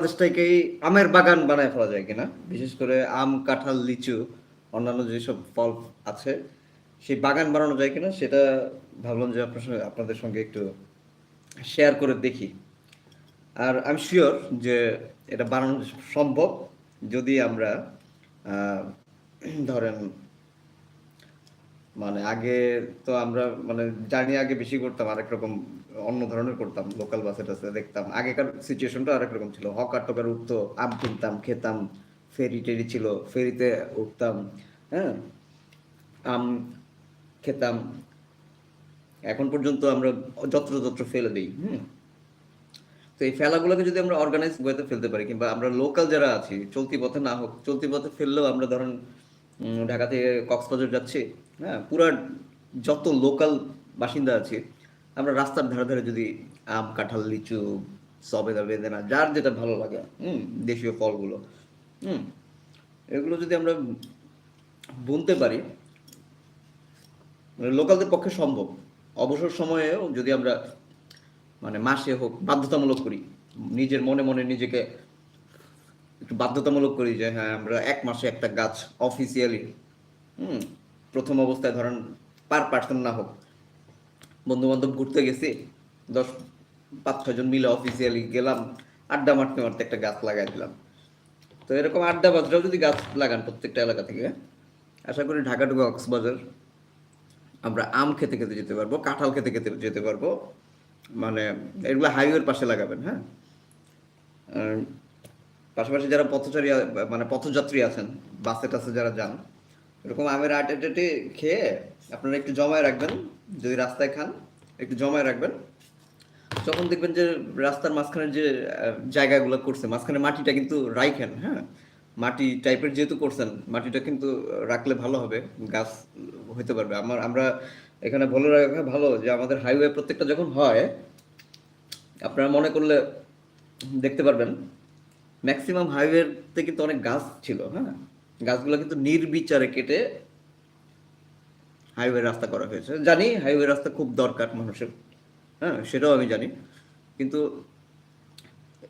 বাংলাদেশটাকেই আমের বাগান বানায় ফেলা যায় কিনা? বিশেষ করে আম, কাঁঠাল, লিচু, অন্যান্য যেসব ফল আছে, সেই বাগান বানানো যায় কিনা সেটা ভাবলাম যে আপনার সঙ্গে আপনাদের সঙ্গে একটু শেয়ার করে দেখি। আর আমি শিওর যে এটা বানানো সম্ভব যদি আমরা ধরেন মানে আগে তো আমরা মানে জার্নি আগে বেশি করতাম আরেক রকম অন্য ধরনের করতাম লোকাল বাসে টাসে দেখতাম। আগেকার সিচুয়েশনটা আরেক রকম ছিল। হকার টকার উঠতো, আম কিনতাম, খেতাম, ফেরি টেরি ছিল, ফেরিতে উঠতাম হ্যাঁ? আম খেতাম। এখন পর্যন্ত আমরা যত্র যত্র ফেলে দিই, হুম? তো এই ফেলাগুলোকে যদি আমরা অর্গানাইজ ওয়েতে ফেলতে পারি, কিংবা আমরা লোকাল যারা আছি, চলতি পথে না হোক, চলতি পথে ফেললেও আমরা ধরেন ঢাকা থেকে কক্সবাজার যাচ্ছি হ্যাঁ? পুরা যত লোকাল বাসিন্দা আছে আমরা রাস্তার ধারে ধারে যদি আম, কাঁঠাল, লিচু, সবেদা, বেদেনা, যার যেটা ভালো লাগে, হুম, দেশীয় ফলগুলো, হুম, এগুলো যদি আমরা বুনতে পারি মানে লোকালদের পক্ষে সম্ভব। অবসর সময়েও যদি আমরা মানে মাসে হোক, বাধ্যতামূলক করি, নিজের মনে মনে নিজেকে একটু বাধ্যতামূলক করি যে হ্যাঁ আমরা এক মাসে একটা গাছ অফিসিয়ালি হুম, প্রথম অবস্থায় ধরেন পার পার্সন না হোক বন্ধু বান্ধব ঘুরতে গেছি। দশ, পাঁচ ছজন মিলে অফিসিয়ালি গেলাম। আড্ডা মারতে মারতে একটা গাছ লাগাই দিলাম। তো এরকম আড্ডা বাজরাও যদি গাছ লাগান প্রত্যেকটা এলাকা থেকে, আশা করি ঢাকা টু কক্সবাজার আমরা আম খেতে খেতে যেতে পারব, কাঁঠাল খেতে খেতে যেতে পারব। মানে এগুলো হাইওয়ের পাশে লাগাবেন হ্যাঁ? পাশাপাশি যারা পথচারী মানে পথযাত্রী আছেন বাসে টাসে যারা যান, এরকম আমের আটে টাটে খেয়ে আপনারা একটু জমায় রাখবেন, যদি রাস্তায় খান, একটু জমায় রাখবেন। যখন দেখবেন যে রাস্তার মাঝখানে যে জায়গাগুলো করছে, মাঝখানে মাটিটা কিন্তু রাইখেন হ্যাঁ? মাটি টাইপের যেহেতু করছেন, মাটিটা কিন্তু রাখলে ভালো হবে, গাছ হইতে পারবে। আমার, আমরা এখানে বলে রাখা ভালো যে আমাদের হাইওয়ে প্রত্যেকটা যখন হয়, আপনারা মনে করলে দেখতে পারবেন ম্যাক্সিমাম হাইওয়েতে কিন্তু অনেক গাছ ছিল হ্যাঁ? গাছগুলো কিন্তু নির্বিচারে কেটে হাইওয়ে রাস্তা করা হয়েছে। জানি হাইওয়ে রাস্তা খুব দরকার মানুষের। হ্যাঁ সেটাও আমি জানি। কিন্তু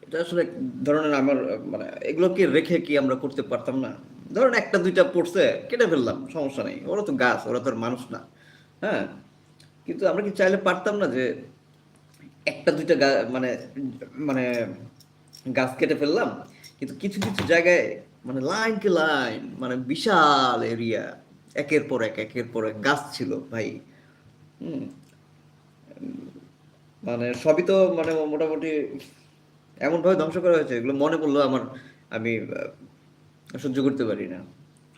এটা আসলে ধরনের আমার মানে এগুলোকে রেখে কি আমরা করতে পারতাম না? ধরুন একটা, দুইটা পড়ছে, কেটে ফেললাম, সমস্যা নেই। ওরা তো গাছ, ওরা তো আর মানুষ না। হ্যাঁ কিন্তু আমরা কি চাইলে পারতাম না যে একটা, দুইটা মানে মানে গাছ কেটে ফেললাম? কিন্তু কিছু কিছু জায়গায় মানে লাইন কে লাইন মানে বিশাল এরিয়া একের পর এক, একের পর এক গাছ ছিল ভাই। মানে সবই তো মানে মোটামুটি এমন ভাবে ধ্বংস করা হয়েছে, এগুলো মনে পড়ল আমার, আমি সহ্য করতে পারি না।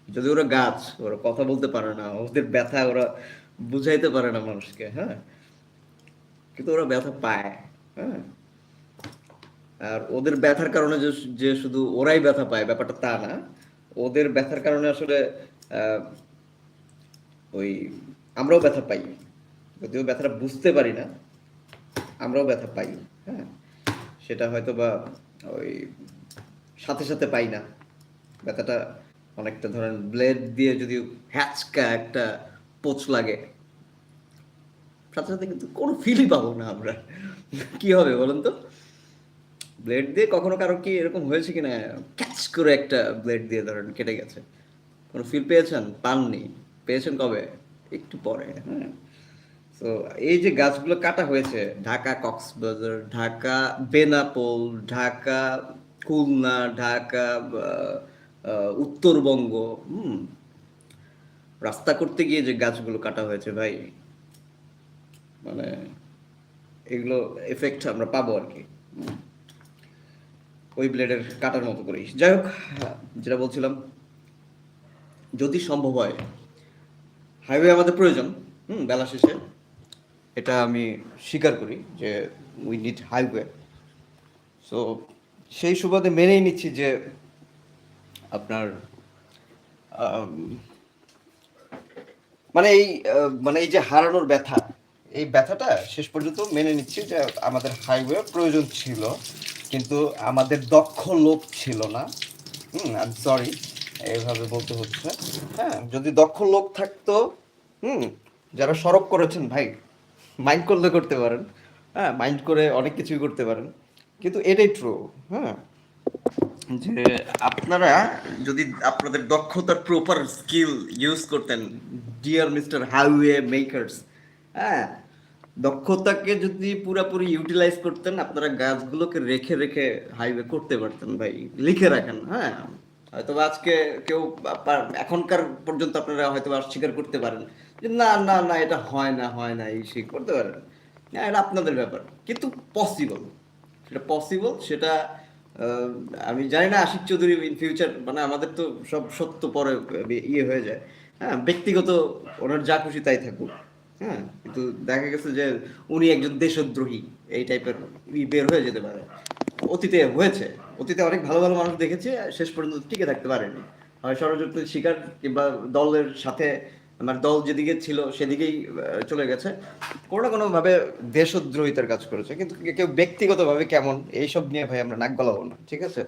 যদি ওরা গাছ, ওরা কথা বলতে পারে না, ওদের ব্যথা ওরা বুঝাইতে পারে না মানুষকে হ্যাঁ? কিন্তু ওরা ব্যথা পায় হ্যাঁ? আর ওদের ব্যথার কারণে যে শুধু ওরাই ব্যথা পায়, ব্যাপারটা তা না। ওদের ব্যথার কারণে আসলে ওই, আমরাও ব্যথা পাই। যদিও ব্যথাটা বুঝতে পারি না, আমরাও ব্যথা পাই হ্যাঁ। সেটা হয়তো বা ওই সাথে সাথে পাই না। ব্যথাটা অনেকটা ধরেন ব্লেড দিয়ে যদি হ্যাচকা একটা পোচ লাগে, সাথে সাথে কিন্তু কোনো ফিলই পাবো না আমরা। কি হবে বলুন তো? ব্লেড দিয়ে কখনো কারও কি এরকম হয়েছে কিনা? ক্যাচ করে একটা ব্লেড দিয়ে ধরেন কেটে গেছে। কোনো ফিল পেয়েছেন? পাননি? পেয়েছেন কবে? একটু পরে হ্যাঁ। তো এই যে গাছগুলো কাটা হয়েছে, ঢাকা কক্সবাজার, ঢাকা বেনাপোল, ঢাকা খুলনা, ঢাকা উত্তরবঙ্গ, হুম। রাস্তা করতে গিয়ে যে গাছগুলো কাটা হয়েছে ভাই মানে এগুলো এফেক্ট আমরা পাবো আর কি ওই ব্লেডের কাটার মতো করেই। যাই হোক, যেটা বলছিলাম, যদি সম্ভব হয় হাইওয়ে আমাদের প্রয়োজন, হুম, বেলা শেষে। এটা আমি স্বীকার করি যে উই নিড হাইওয়ে সো সেই সুবাদে মেনেই নিচ্ছি যে আপনার মানে এই মানে এই যে হারানোর ব্যথা, এই ব্যথাটা শেষ পর্যন্ত মেনে নিচ্ছি যে আমাদের হাইওয়ে প্রয়োজন ছিল, কিন্তু আমাদের দক্ষ লোক ছিল না। হুম সরি এইভাবে বলতে হচ্ছে। হ্যাঁ যদি দক্ষ লোক থাকতো, হুম, যারা সড়ক করেছেন, ভাই মাইন্ড করলে করতে পারেন। হ্যাঁ মাইন্ড করে অনেক কিছুই করতে পারেন। কিন্তু এটাই ট্রু হ্যাঁ। যে আপনারা যদি আপনাদের দক্ষতার প্রপার স্কিল ইউজ করতেন ডিয়ার মিস্টার হাইওয়ে মেকার্স হ্যাঁ দক্ষতাকে যদি পুরাপুরি ইউটিলাইজ করতেন, আপনারা গাছগুলোকে রেখে রেখে হাইওয়ে করতে পারতেন, ভাই, লিখে রাখেন হ্যাঁ। হয়তো আজকে কেউ এখনকার পর্যন্ত আপনারা হয়তো স্বীকার করতে পারেন যে না না না, এটা হয় না হয় না, এই সেই করতে পারেন। হ্যাঁ এটা আপনাদের ব্যাপার। কিন্তু পসিবল সেটা পসিবল সেটা আমি জানি না আশিক চৌধুরী ইন ফিউচার মানে আমাদের তো সব সত্য পরে ইয়ে হয়ে যায়। হ্যাঁ ব্যক্তিগত ওনার যা খুশি তাই থাকুক। হ্যাঁ কিন্তু দেখা গেছে যে উনি একজন দেশদ্রোহী, এই টাইপের বের হয়ে যেতে পারে। অতীতে হয়েছে। অতীতে অনেক ভালো ভালো মানুষ দেখেছে শেষ পর্যন্ত টিকে থাকতে পারেনি। হয় ষড়যন্ত্রের শিকার কিংবা দলের সাথে আমার দল যেদিকে ছিল সেদিকেই চলে গেছে। কোনো না কোনো ভাবে দেশদ্রোহিতার কাজ করেছে। কিন্তু কেউ ব্যক্তিগতভাবে কেমন, এইসব নিয়ে ভাই আমরা নাক গলাবো না, ঠিক আছে?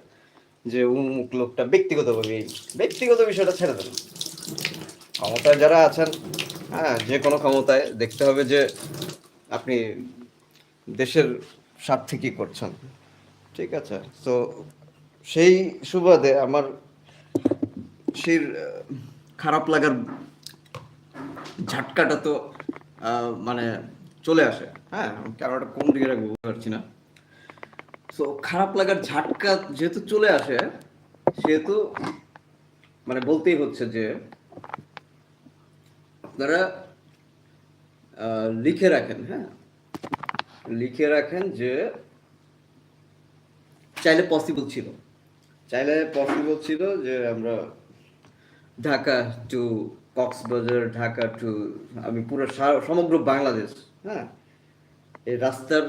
যে উমুক লোকটা ব্যক্তিগতভাবে ব্যক্তিগত বিষয়টা ছেড়ে দেন। ক্ষমতায় যারা আছেন হ্যাঁ যে কোনো ক্ষমতায় দেখতে হবে যে আপনি দেশের স্বার্থে কি করছেন। ঠিক আছে। তো সেই সুবাদে আমার সেই খারাপ লাগার ঝাটকাটা তো মানে চলে আসে। হ্যাঁ ক্যামেরাটা কোন দিকে রাখব পারছি না। তো খারাপ লাগার ঝাটকা যেহেতু চলে আসে, সেহেতু মানে বলতেই হচ্ছে যে, আপনারা লিখে রাখেন হ্যাঁ। লিখে রাখেন যে চাইলে পসিবল ছিল। চাইলে পসিবল ছিল যে আমরা ঢাকা টু কক্সবাজার ঢাকা টু আমি পুরো সমগ্র বাংলাদেশ হ্যাঁ? এই রাস্তার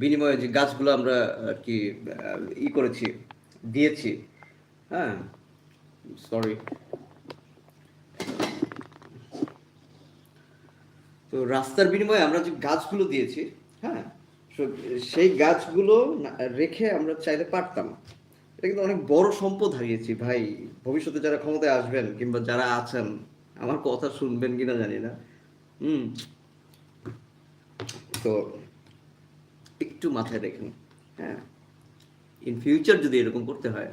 বিনিময়ে যে গাছগুলো আমরা আর কি ই করেছি দিয়েছি হ্যাঁ? সরি তো রাস্তার বিনিময়ে আমরা যে গাছগুলো দিয়েছি হ্যাঁ? সেই গাছগুলো রেখে আমরা চাইলে পারতাম। এটা কিন্তু অনেক বড় সম্পদ হারিয়েছি, ভাই। ভবিষ্যতে যারা ক্ষমতায় আসবেন কিংবা যারা আছেন, আমার কথা শুনবেন কিনা জানি না। হুম। তো একটু মাথায় রেখেন হ্যাঁ। ইন ফিউচার যদি এরকম করতে হয়,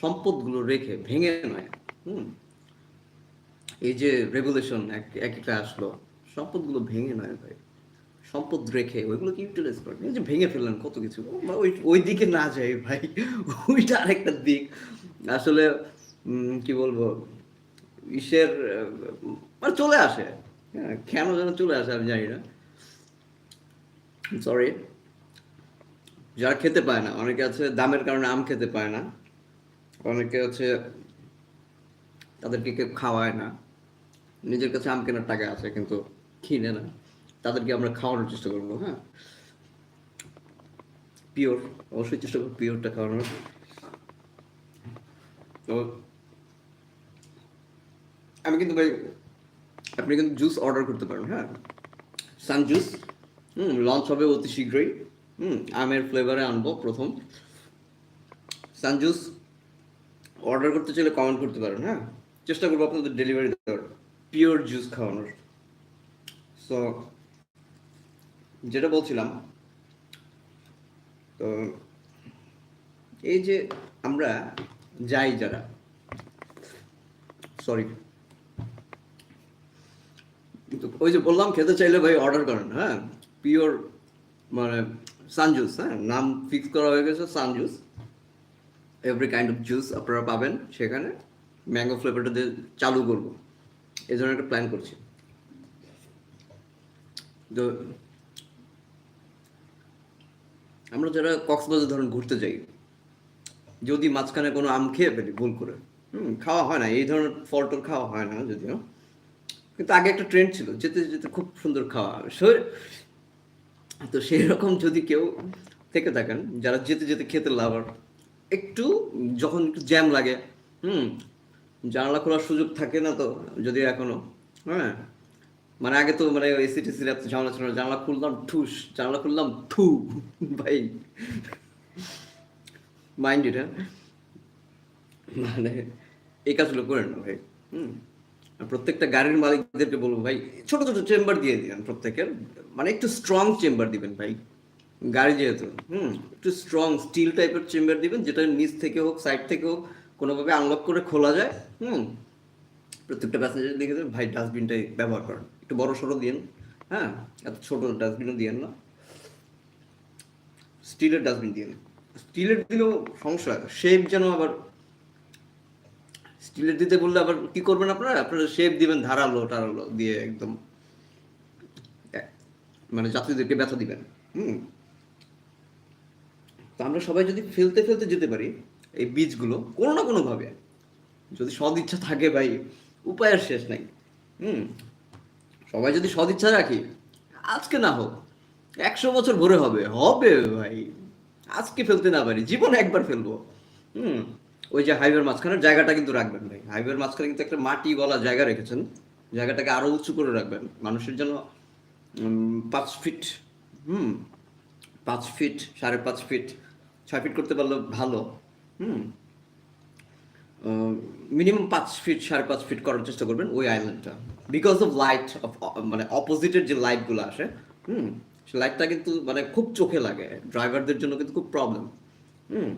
সম্পদগুলো রেখে, ভেঙে নয়। হুম। এই যে রেগুলেশন এক একটা আসলো, সম্পদগুলো ভেঙে নয় ভাই। সম্পদ রেখে ওইগুলোকে ইউটিলাইজ করেন? যে ভেঙে ফেললেন কত কিছু। ওই ওই দিকে না যাই ভাই, ওইটা আরেকটা দিক। আসলে কি বলব, ইসের মানে চলে আসে। হ্যাঁ কেন যেন চলে আসে আমি জানি না। সরি যারা খেতে পায় না, অনেকে আছে দামের কারণে আম খেতে পায় না। অনেকে আছে তাদেরকে কেউ খাওয়ায় না। নিজের কাছে আম কেনার টাকা আছে, কিন্তু কিনে না। তাদেরকে আমরা খাওয়ানোর চেষ্টা করব হ্যাঁ? পিওর অবশ্যই চেষ্টা করব পিওরটা খাওয়ানোর। আমি কিন্তু ভাই, আপনি কিন্তু জুস অর্ডার করতে পারেন হ্যাঁ? সান জুস হুম লঞ্চ হবে অতি শীঘ্রই, হুম, আমের ফ্লেভারে আনব প্রথম। সান জুস অর্ডার করতে চাইলে কমেন্ট করতে পারেন হ্যাঁ? চেষ্টা করব আপনাদের ডেলিভারি দেওয়ার পিওর জুস খাওয়ানোর। সো যেটা বলছিলাম, তো এই যে আমরা যাই যারা সরি ওই যে বললাম খেতে চাইলে ভাই অর্ডার করেন হ্যাঁ? পিওর মানে সানজুস হ্যাঁ? নাম ফিক্স করা হয়ে গেছে সানজুস এভরি কাইন্ড অফ জুস আপনারা পাবেন সেখানে। ম্যাঙ্গো ফ্লেভারটা দিয়ে চালু করব। এই ধরনের একটা প্ল্যান করছি। তো আমরা যারা কক্সবাজার ধরুন ঘুরতে যাই, যদি মাঝখানে কোনো আম খেয়ে ফেলি, ভুল করে, হুম, খাওয়া হয় না, এই ধরনের ফল টল খাওয়া হয় না যদিও, কিন্তু আগে একটা ট্রেন্ড ছিল, যেতে যেতে খুব সুন্দর খাওয়া তো সেই রকম যদি কেউ থেকে থাকেন, যারা যেতে যেতে খেতে লাভার, একটু যখন একটু জ্যাম লাগে, হুম, জানলা খোলার সুযোগ থাকে না তো, যদি এখনও হ্যাঁ মানে আগে তো মানে এসি টেসির এত ঝামেলা ছিল। জানলা খুললাম, ঠুস, জানলা খুললাম, থু, ভাই। মাইন্ড হ্যাঁ? মানে এই কাজগুলো করেন না, ভাই। হুম। প্রত্যেকটা গাড়ির মালিকদেরকে বলব, ভাই, ছোট ছোট চেম্বার দিয়ে দিবেন প্রত্যেকের। মানে একটু স্ট্রং চেম্বার দিবেন, ভাই। গাড়ি যেহেতু, হুম, একটু স্ট্রং স্টিল টাইপের চেম্বার দিবেন, যেটা নিচ থেকে হোক সাইড থেকে হোক, কোনোভাবে আনলক করে খোলা যায়, হুম। প্রত্যেকটা প্যাসেঞ্জার দেখে ভাই ডাস্টবিনটাই ব্যবহার করেন। একটু বড় সড়ো দিন হ্যাঁ? এত ছোট ডাস্টবিনও দিয়েন না। স্টিলের ডাস্টবিন দিন স্টিলের দিলেও সমস্যা শেপ যেন আবার স্টিলের দিতে বললে আবার কি করবেন আপনারা? আপনারা শেপ দিবেন ধারালো, টারালো দিয়ে একদম মানে যাত্রীদেরকে ব্যথা দিবেন। হুম? তো আমরা সবাই যদি ফেলতে ফেলতে যেতে পারি, এই বীজগুলো কোনো না কোনোভাবে যদি সদ ইচ্ছা থাকে ভাই, উপায়ের শেষ নাই। হুম? সবাই যদি সদ ইচ্ছা রাখি, আজকে না হোক, একশো বছর ভরে হবে। হবে ভাই। আজকে ফেলতে না পারি, জীবনে একবার ফেলব। হুম, ওই যে হাইওয়ের মাঝখানের জায়গাটা কিন্তু রাখবেন ভাই। হাইওয়ের মাঝখানে কিন্তু একটা মাটি গলা জায়গা রেখেছেন। জায়গাটাকে আরও উঁচু করে রাখবেন। মানুষের জন্য পাঁচ ফিট, হুম, পাঁচ ফিট, সাড়ে পাঁচ ফিট, ছয় ফিট করতে পারলে ভালো। হুম মিনিমাম পাঁচ ফিট সাড়ে পাঁচ ফিট করার চেষ্টা করবেন ওই আইল্যান্ডটা বিকজ অফ লাইট মানে অপোজিটের যে লাইটগুলো আসে, হুম, সে লাইটটা কিন্তু মানে খুব চোখে লাগে। ড্রাইভারদের জন্য কিন্তু খুব প্রবলেম হুম,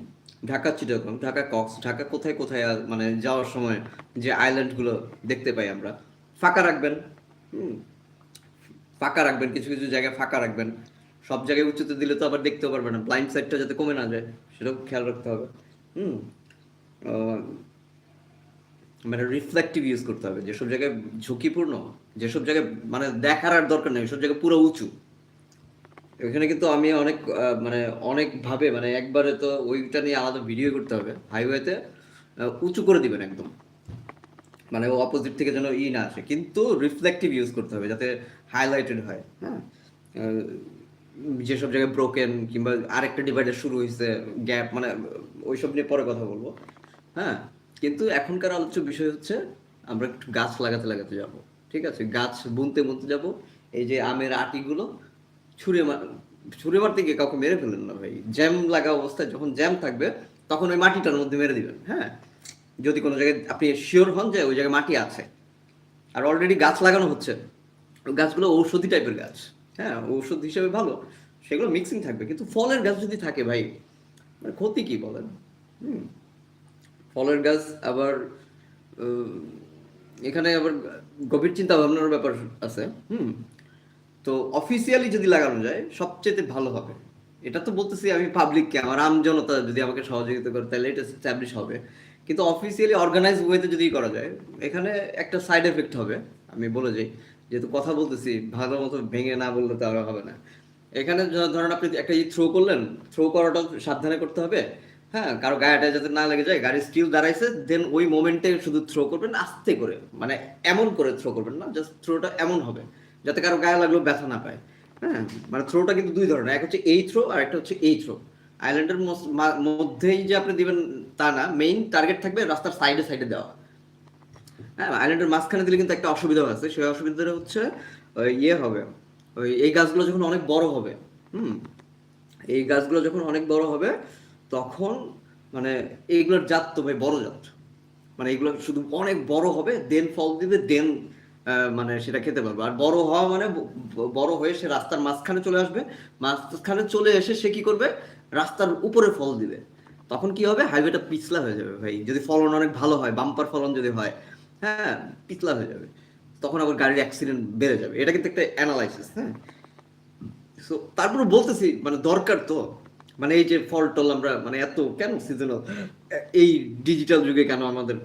ঢাকা, চিটাগং, ঢাকা, কক্স, ঢাকা কোথায় কোথায় মানে যাওয়ার সময় যে আইল্যান্ডগুলো দেখতে পাই আমরা, ফাঁকা রাখবেন। হুম, ফাঁকা রাখবেন, কিছু কিছু জায়গায় ফাঁকা রাখবেন। সব জায়গায় উঁচুতে দিলে তো আবার দেখতেও পারবে না। ব্লাইন্ড সাইডটা যাতে কমে না যায়, সেটাও খেয়াল রাখতে হবে। হুম মানে রিফ্লেক্টিভ ইউজ করতে হবে। যেসব জায়গায় ঝুঁকিপূর্ণ, যেসব জায়গায় মানে দেখার আর দরকার নেই সব জায়গায় পুরো উঁচু। এখানে কিন্তু আমি অনেক মানে অনেক ভাবে মানে একবারে তো ওইটা নিয়ে আলাদা ভিডিও করতে হবে। হাইওয়েতে উঁচু করে দিবেন একদম। মানে ও অপোজিট থেকে যেন ই না আসে। কিন্তু রিফ্লেক্টিভ ইউজ করতে হবে যাতে হাইলাইটেড হয় হ্যাঁ? যেসব জায়গায় ব্রোকেন কিংবা আরেকটা ডিভাইডার শুরু হয়েছে গ্যাপ মানে ওইসব নিয়ে পরে কথা বলব হ্যাঁ? কিন্তু এখনকার আলোচ্য বিষয় হচ্ছে আমরা একটু গাছ লাগাতে লাগাতে যাব, ঠিক আছে? গাছ বুনতে বুনতে যাব, এই যে আমের আটিগুলো ছুঁড়ে মার ছুঁড়ে মারতে গিয়ে কাউকে মেরে ফেলেন না ভাই। জ্যাম লাগা অবস্থায় যখন জ্যাম থাকবে, তখন ওই মাটিটার মধ্যে মেরে দিবেন হ্যাঁ? যদি কোনো জায়গায় আপনি শিওর হন যে ওই জায়গায় মাটি আছে। আর অলরেডি গাছ লাগানো হচ্ছে। ওই গাছগুলো ঔষধি টাইপের গাছ হ্যাঁ? ঔষধ হিসেবে ভালো। সেগুলো মিক্সিং থাকবে। কিন্তু ফলের গাছ যদি থাকে ভাই মানে ক্ষতি কি বলেন? হুম। ফলের গাছ, আবার এখানে আবার গভীর চিন্তা ভাবনার ব্যাপার আছে। হুম। তো অফিসিয়ালি যদি লাগানো যায় সবচেয়ে ভালো হবে। এটা তো বলতেছি আমি পাবলিককে আমার আম জনতা যদি আমাকে সহযোগিতা করে, তাহলে এটা স্ট্যাবলিশ হবে। কিন্তু অফিসিয়ালি অর্গানাইজ ওয়েতে যদি করা যায়, এখানে একটা সাইড এফেক্ট হবে, আমি বলে যাই। যেহেতু কথা বলতেছি, ভালো মতো ভেঙে না বললে তো আর হবে না। এখানে ধরেন আপনি একটা থ্রো করলেন থ্রো করাটা সাবধানে করতে হবে। হ্যাঁ কারও গায়েটা যাতে না লেগে যায়, গাড়ি স্টিল দাঁড়াইছে দেন ওই মোমেন্টে শুধু থ্রো করবেন, আস্তে করে মানে এমন করে থ্রো করবেন না জাস্ট থ্রোটা এমন হবে, যাতে কারও গায়ে লাগলেও ব্যথা না পায়। হ্যাঁ মানে থ্রোটা কিন্তু দুই ধরনের, এক হচ্ছে এই থ্রো আর একটা হচ্ছে এই থ্রো আইল্যান্ডের মধ্যেই যে আপনি দিবেন তা না মেইন টার্গেট থাকবে রাস্তার সাইডে সাইডে দেওয়া। হ্যাঁ আইল্যান্ডের মাঝখানে দিলে কিন্তু একটা অসুবিধা আছে, সেই অসুবিধাটা হচ্ছে ইয়ে হবে, ওই এই গাছগুলো যখন অনেক বড় হবে, হুম, এই গাছগুলো যখন অনেক বড় হবে তখন মানে এইগুলোর জাত তো ভাই বড় জাত। মানে এগুলো শুধু অনেক বড় হবে দেন ফল দিবে দেন মানে সেটা খেতে পারবে। আর বড় হওয়া মানে বড় হয়ে সে রাস্তার মাঝখানে চলে আসবে। মাঝখানে চলে এসে সে কি করবে? রাস্তার উপরে ফল দিবে। তখন কি হবে? হাইওয়েটা পিছলা হয়ে যাবে ভাই। যদি ফলন অনেক ভালো হয় বাম্পার ফলন যদি হয় হ্যাঁ পিছলা হয়ে যাবে। তখন আবার গাড়ির অ্যাক্সিডেন্ট বেড়ে যাবে। এটা কিন্তু একটা অ্যানালাইসিস হ্যাঁ? সো তারপরে বলতেছি মানে দরকার তো। মানে এই যে ফল টল আমরা মানে এত কেন সিজনাল এই ডিজিটাল যুগে কেন আমাদের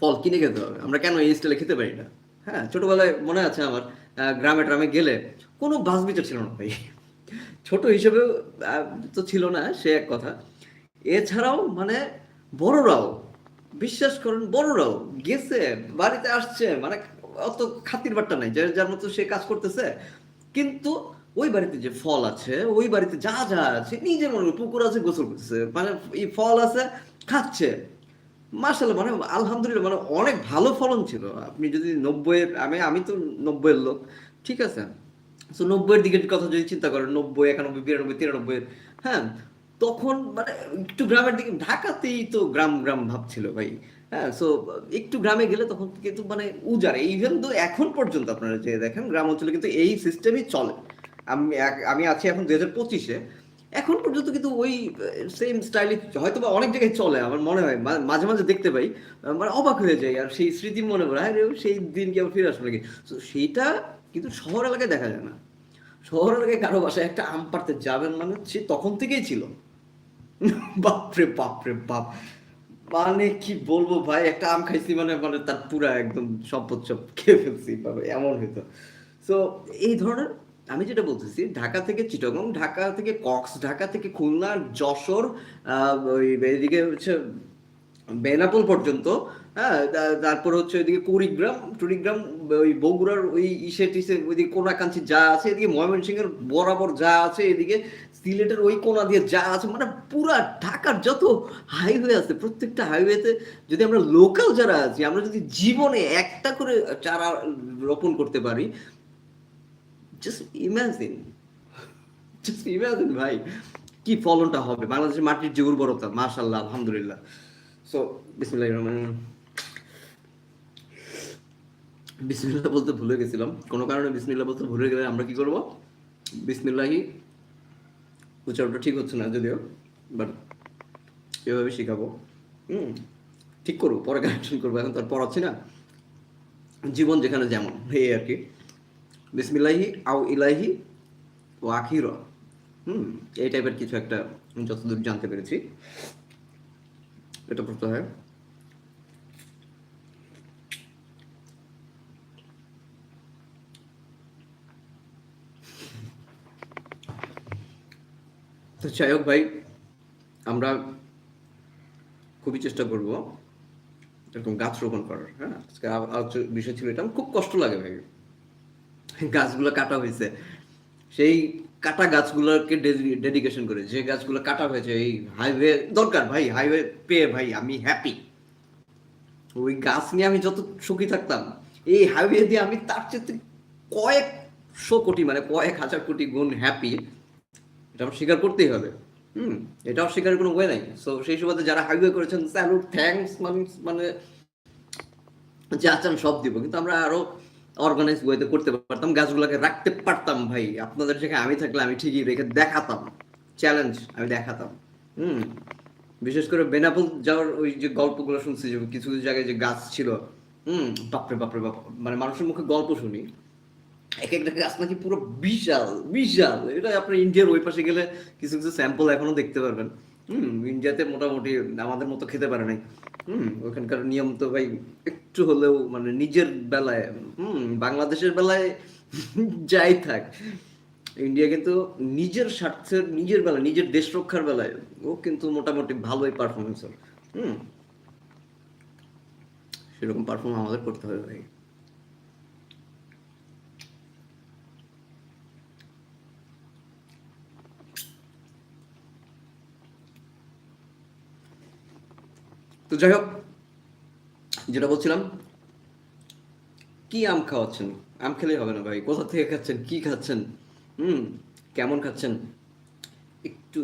ফল কিনে খেতে হবে? আমরা কেন এই স্টাইলে খেতে পারি না? হ্যাঁ ছোটবেলায় মনে আছে আমার গ্রামে ট্রামে গেলে কোনো বাস বিচার ছিল না ভাই। ছোট হিসেবেও আহ, তো ছিল না সে এক কথা। এছাড়াও মানে বড়রাও বিশ্বাস করেন বড়রাও গেছে বাড়িতে আসছে মানে অত খাতির বাট্টা নাই যার যার মতো সে কাজ করতেছে। কিন্তু ওই বাড়িতে যে ফল আছে, ওই বাড়িতে যা যা আছে, নিজের মনে করে পুকুর আছে, গোসল করছে মানে এই ফল আছে, খাচ্ছে। মার্শাল মানে আলহামদুলিল্লাহ মানে অনেক ভালো ফলন ছিল। আপনি যদি নব্বইয়ের, আমি আমি তো নব্বইয়ের লোক, ঠিক আছে? তো নব্বইয়ের দিকের কথা যদি চিন্তা করেন, নব্বই, একানব্বই, বিরানব্বই, তিরানব্বই হ্যাঁ? তখন মানে একটু গ্রামের দিকে, ঢাকাতেই তো গ্রাম গ্রাম ভাব ছিল ভাই। হ্যাঁ সো একটু গ্রামে গেলে তখন কিন্তু মানে উজাড়ে। ইভেন তো এখন পর্যন্ত আপনারা যে দেখেন, গ্রাম অঞ্চলে কিন্তু এই সিস্টেমই চলে। আমি আমি আছি এখন দু হাজার পঁচিশে। এখন পর্যন্ত কিন্তু ওই সেম স্টাইলে হয়তো বা অনেক জায়গায় চলে, আমার মনে হয়। মাঝে মাঝে দেখতে পাই মানে অবাক হয়ে যায় আর সেই স্মৃতি মনে পড়ে, আরে, সেই দিন কি আবার ফিরে আসবে নাকি? তো সেইটা কিন্তু শহর এলাকায় দেখা যায় না। শহর এলাকায় কারও বাসায় একটা আম পাড়তে যাবেন মানে সে তখন থেকেই ছিল। বাপরে বাপরে, বাপ। মানে কি বলব ভাই, একটা আম খাইছি মানে মানে তার পুরা একদম সম্পদ সব খেয়ে ফেলছি ভাবে এমন হইতো। তো এই ধরনের আমি যেটা বলতেছি, ঢাকা থেকে চিটাগং, ঢাকা থেকে কক্স, ঢাকা থেকে খুলনা, যশোর এদিকে হচ্ছে বেনাপোল পর্যন্ত হ্যাঁ তারপর হচ্ছে ওইদিকে কুড়িগ্রাম টুরিগ্রাম ওই বগুড়ার ওই ইসে টিসে ওইদিকে কোনাকাঞ্চি যা আছে, এদিকে ময়মনসিংহের বরাবর যা আছে, এদিকে সিলেটের ওই কোনা দিয়ে যা আছে মানে পুরা ঢাকার যত হাইওয়ে আছে, প্রত্যেকটা হাইওয়েতে যদি আমরা লোকাল যারা আছি, আমরা যদি জীবনে একটা করে চারা রোপণ করতে পারি জাস্ট ইমাজিন জাস্ট ইমাজিন ভাই, কি ফলনটা হবে? বাংলাদেশের মাটির যে উর্বরতা মাশাল্লাহ আলহামদুলিল্লাহ। সো বিসমিল্লাহির রহমানির রহিম। বিসমিল্লাহ বলতে ভুলে গেছিলাম। কোনো কারণে বিসমিল্লাহ বলতে ভুলে গেলে আমরা কি করব? বিসমিল্লাহি, উচ্চারণটা ঠিক হচ্ছে না যদিও বাট এভাবে শেখাবো। হুম, ঠিক করব, পরে কানেকশন করব, এখন তো আর পড়াচ্ছি না। জীবন যেখানে যেমন, এই আর কি। বিসমিল্লাহি আও ইলাহি ও আখির হুম, এই টাইপের কিছু একটা যতদূর জানতে পেরেছি। এটা পড়তে হয়। তো যাই হোক ভাই, আমরা খুবই চেষ্টা করব এরকম গাছ রোপণ করার হ্যাঁ? আজকে বিষয় ছিল এটা। খুব কষ্ট লাগে ভাই। গাছগুলো কাটা হয়েছে। সেই কাটা গাছগুলোকে ডেডিকেশন করে, যে গাছগুলো কাটা হয়েছে, এই হাইওয়ে দরকার ভাই হাইওয়ে পেয়ে ভাই, আমি হ্যাপি ওই গাছ নিয়ে আমি যত সুখী থাকতাম, এই হাইওয়ে দিয়ে আমি তার চেয়ে কয়েকশো কোটি মানে কয়েক হাজার কোটি গুণ হ্যাপি এটা আমার স্বীকার করতেই হবে। হুম এটা অস্বীকারের কোনো ওয়ে নাই। সো সেই সুবাদে যারা হাইওয়ে করেছেন স্যালুট থ্যাঙ্কস মানে মানে যা চান সব দিব। কিন্তু আমরা আরও অর্গানাইজ ওয়েতে করতে পারতাম, গাছগুলোকে রাখতে পারতাম ভাই। আপনাদের জায়গায় আমি থাকলে আমি ঠিকই রেখে দেখাতাম চ্যালেঞ্জ আমি দেখাতাম। হুম, বিশেষ করে বেনাপুল যাওয়ার ওই যে গল্পগুলো শুনছি, যে কিছু কিছু জায়গায় যে গাছ ছিল, হুম, বাপরে বাপরে, বাপ মানে মানুষের মুখে গল্প শুনি, এক একটা গাছ নাকি পুরো বিশাল বিশাল। এটা আপনার ইন্ডিয়ার ওই পাশে গেলে কিছু কিছু স্যাম্পল এখনও দেখতে পারবেন। হুম, ইন্ডিয়াতে মোটামুটি আমাদের মতো খেতে পারে নাই। হুম ওখানকার নিয়ম তো ভাই, একটু হলেও মানে নিজের বেলায়, হুম, বাংলাদেশের বেলায় যাই থাক। ইন্ডিয়া কিন্তু নিজের স্বার্থের, নিজের বেলায়, নিজের দেশ রক্ষার বেলায় ও কিন্তু মোটামুটি ভালোই পারফরমেন্স হুম, সেরকম পারফর্ম আমাদের করতে হবে ভাই। তো যাই হোক, যেটা বলছিলাম, কি আম খাওয়াচ্ছেন? আম খেলেই হবে না ভাই। কোথা থেকে খাচ্ছেন? কি খাচ্ছেন? হুম, কেমন খাচ্ছেন? একটু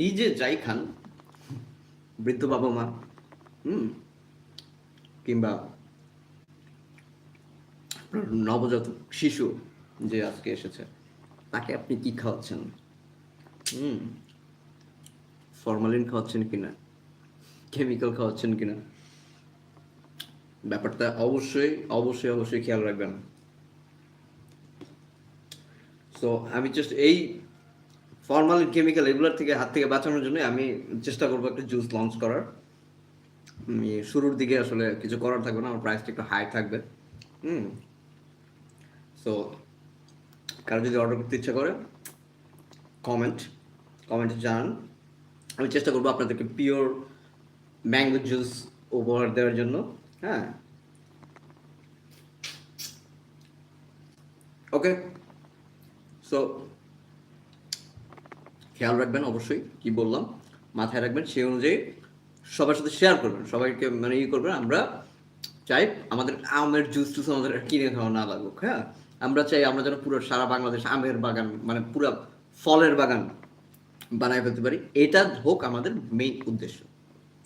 নিজে যাই খান, বৃদ্ধ বাবা মা, হুম, কিংবা নবজাতক শিশু যে আজকে এসেছে, তাকে আপনি কি খাওয়াচ্ছেন? হুম, ফরমালিন খাওয়াচ্ছেন কিনা? কেমিক্যাল খাওয়াচ্ছেন কিনা? ব্যাপারটা অবশ্যই অবশ্যই অবশ্যই খেয়াল রাখবেন। সো আমি জাস্ট এই ফর্মাল কেমিক্যাল এগুলোর থেকে হাত থেকে বাঁচানোর জন্য আমি চেষ্টা করব একটা জুস লঞ্চ করার। শুরুর দিকে আসলে কিছু করার থাকবে না, আমার প্রাইসটা একটু হাই থাকবে। হুম। সো কারও যদি অর্ডার করতে ইচ্ছা করে কমেন্ট কমেন্টে জানান। আমি চেষ্টা করব আপনাদেরকে পিওর ম্যাঙ্গো জুস উপহার দেওয়ার জন্য হ্যাঁ? ওকে সো খেয়াল রাখবেন অবশ্যই কি বললাম, মাথায় রাখবেন সেই অনুযায়ী সবার সাথে শেয়ার করবেন, সবাইকে মানে ই করবেন, আমরা চাই আমাদের আমের জুস টুস আমাদের কিনে খাওয়া না লাগুক হ্যাঁ? আমরা চাই আমরা যেন পুরো সারা বাংলাদেশ আমের বাগান মানে পুরো ফলের বাগান বানায় ফেলতে পারি, এটা হোক আমাদের মেইন উদ্দেশ্য।